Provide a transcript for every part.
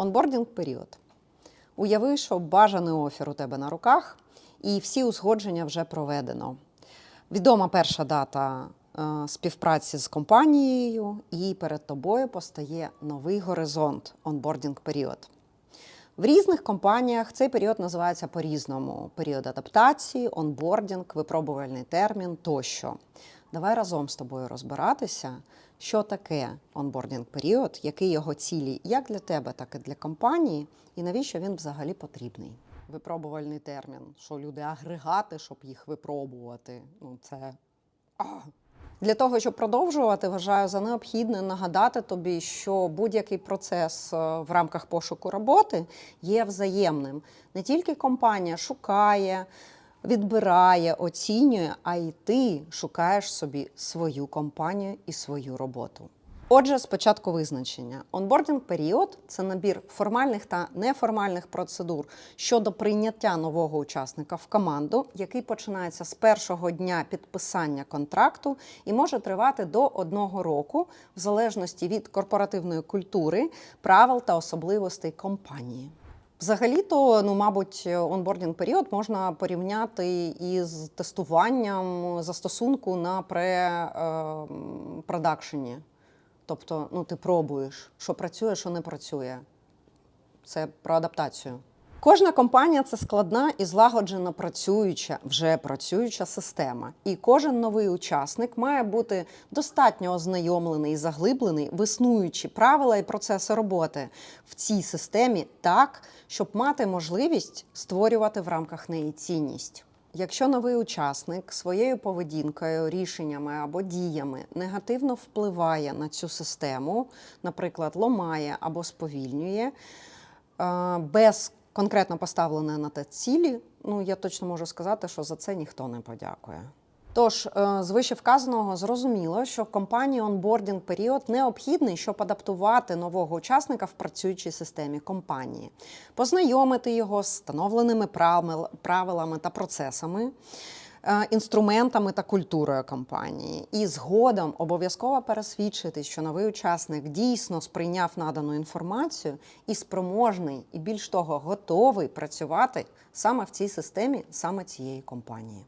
Онбордінг період. Уяви, що бажаний офір у тебе на руках, і всі узгодження вже проведено. Відома перша дата е, співпраці з компанією, і перед тобою постає новий горизонт онбордінг період. В різних компаніях цей період називається по-різному: період адаптації, онбордінг, випробувальний термін тощо. Давай разом з тобою розбиратися, що таке онбордінг період, які його цілі як для тебе, так і для компанії, і навіщо він взагалі потрібний. Випробувальний термін, що люди агрегати, щоб їх випробувати. Ну, це. Для того, щоб продовжувати, вважаю за необхідне нагадати тобі, що будь-який процес е, в рамках пошуку роботи є взаємним. Не тільки компанія шукає, відбирає, оцінює, а й ти шукаєш собі свою компанію і свою роботу. Отже, спочатку визначення. Онбордінг період це набір формальних та неформальних процедур щодо прийняття нового учасника в команду, який починається з першого дня підписання контракту і може тривати до одного року, в залежності від корпоративної культури, правил та особливостей компанії. Взагалі-то, ну, мабуть, онбордінг період можна порівняти із тестуванням застосунку на пре-продакшені. Тобто, ну, ти пробуєш, що працює, що не працює. Це про адаптацію. Кожна компанія це складна і злагоджено працююча, вже працююча система. І кожен новий учасник має бути достатньо ознайомлений і заглиблений в існуючі правила і процеси роботи в цій системі так, щоб мати можливість створювати в рамках неї цінність. Якщо новий учасник своєю поведінкою, рішеннями або діями негативно впливає на цю систему, наприклад, ломає або сповільнює, е, без конкретно поставлене на те цілі, ну я точно можу сказати, що за це ніхто не подякує. Тож, е, з вищевказаного зрозуміло, що компанії онбордінг період необхідний, щоб адаптувати нового учасника в працюючій системі компанії, познайомити його з встановленими правилами та процесами. Е, Інструментами та культурою компанії, і згодом обов'язково пересвідчити, що новий учасник дійсно сприйняв надану інформацію і спроможний, і більш того, готовий працювати саме в цій системі, саме цієї компанії.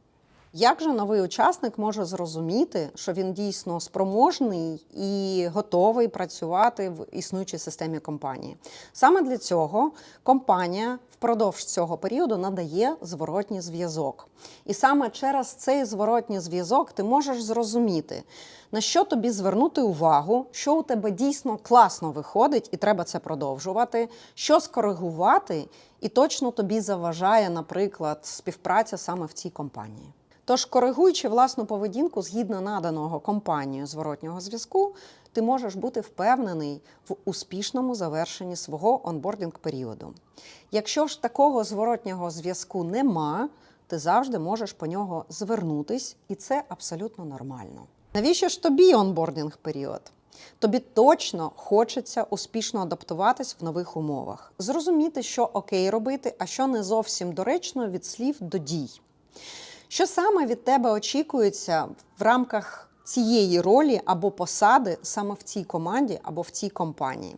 Як же новий учасник може зрозуміти, що він дійсно спроможний і готовий працювати в існуючій системі компанії? Саме для цього компанія впродовж цього періоду надає зворотній зв'язок. І саме через цей зворотній зв'язок ти можеш зрозуміти, на що тобі звернути увагу, що у тебе дійсно класно виходить, і треба це продовжувати, що скоригувати, і точно тобі заважає, наприклад, співпраця саме в цій компанії. Тож, коригуючи власну поведінку згідно наданого компанією зворотнього зв'язку, ти можеш бути впевнений в успішному завершенні свого онбордінг періоду. Якщо ж такого зворотнього зв'язку нема, ти завжди можеш по нього звернутись, і це абсолютно нормально. Навіщо ж тобі онбордінг період? Тобі точно хочеться успішно адаптуватись в нових умовах, зрозуміти, що окей робити, а що не зовсім доречно від слів до дій. Що саме від тебе очікується в рамках цієї ролі або посади саме в цій команді або в цій компанії?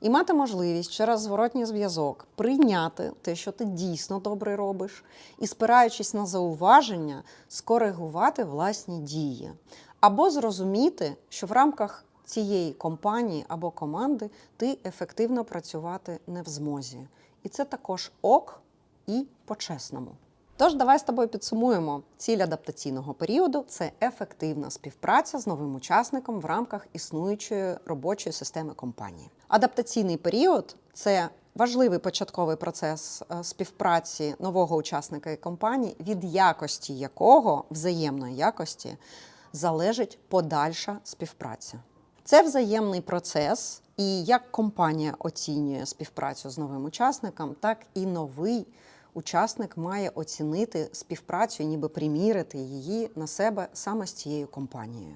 І мати можливість через зворотній зв'язок прийняти те, що ти дійсно добре робиш, і, спираючись на зауваження, скоригувати власні дії, або зрозуміти, що в рамках цієї компанії або команди ти ефективно працювати не в змозі. І це також ок і по-чесному. Тож давай з тобою підсумуємо. Ціль адаптаційного періоду це ефективна співпраця з новим учасником в рамках існуючої робочої системи компанії. Адаптаційний період це важливий початковий процес е, співпраці нового учасника і компанії, від якості якого взаємної якості залежить подальша співпраця. Це взаємний процес, і як компанія оцінює співпрацю з новим учасником, так і новий учасник має оцінити співпрацю, ніби примірити її на себе саме з цією компанією.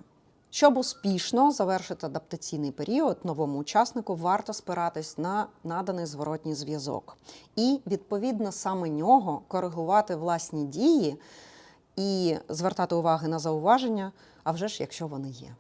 Щоб успішно завершити адаптаційний період, новому учаснику варто спиратись на наданий зворотній зв'язок і, відповідно, саме нього коригувати власні дії і звертати уваги на зауваження, а вже ж якщо вони є.